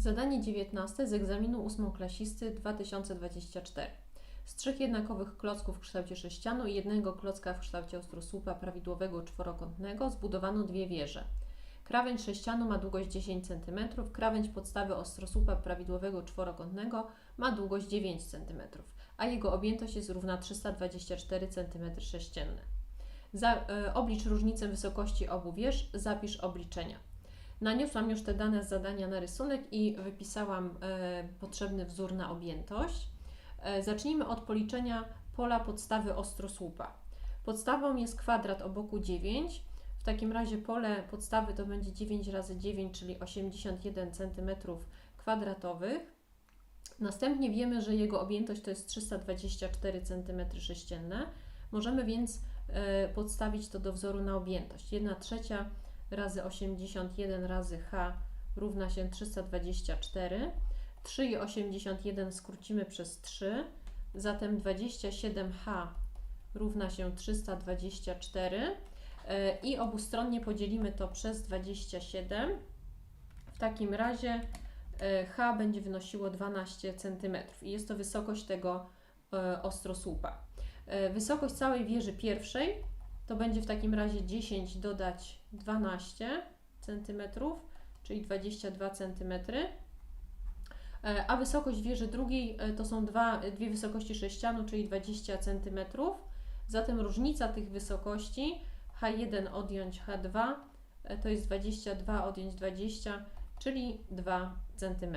Zadanie 19 z egzaminu ósmoklasisty 2024. Z trzech jednakowych klocków w kształcie sześcianu i jednego klocka w kształcie ostrosłupa prawidłowego czworokątnego zbudowano dwie wieże. Krawędź sześcianu ma długość 10 cm, krawędź podstawy ostrosłupa prawidłowego czworokątnego ma długość 9 cm, a jego objętość jest równa 324 cm sześcienne. Za, e, oblicz różnicę wysokości obu wież, zapisz obliczenia. Naniosłam już te dane z zadania na rysunek i wypisałam e, potrzebny wzór na objętość. E, zacznijmy od policzenia pola podstawy ostrosłupa. Podstawą jest kwadrat o boku 9. W takim razie pole podstawy to będzie 9 razy 9, czyli 81 cm kwadratowych. Następnie wiemy, że jego objętość to jest 324 cm sześcienne. Możemy więc e, podstawić to do wzoru na objętość. 1 trzecia razy 81 razy h równa się 324. 3 i 81 skrócimy przez 3, zatem 27h równa się 324 e, i obustronnie podzielimy to przez 27. W takim razie e, h będzie wynosiło 12 cm i jest to wysokość tego e, ostrosłupa. Wysokość całej wieży pierwszej to będzie w takim razie 10 dodać 12 cm, czyli 22 cm. A wysokość wieży drugiej to są dwa, dwie wysokości sześcianu, czyli 20 cm. Zatem różnica tych wysokości H1 odjąć H2 to jest 22 odjąć 20, czyli 2 cm.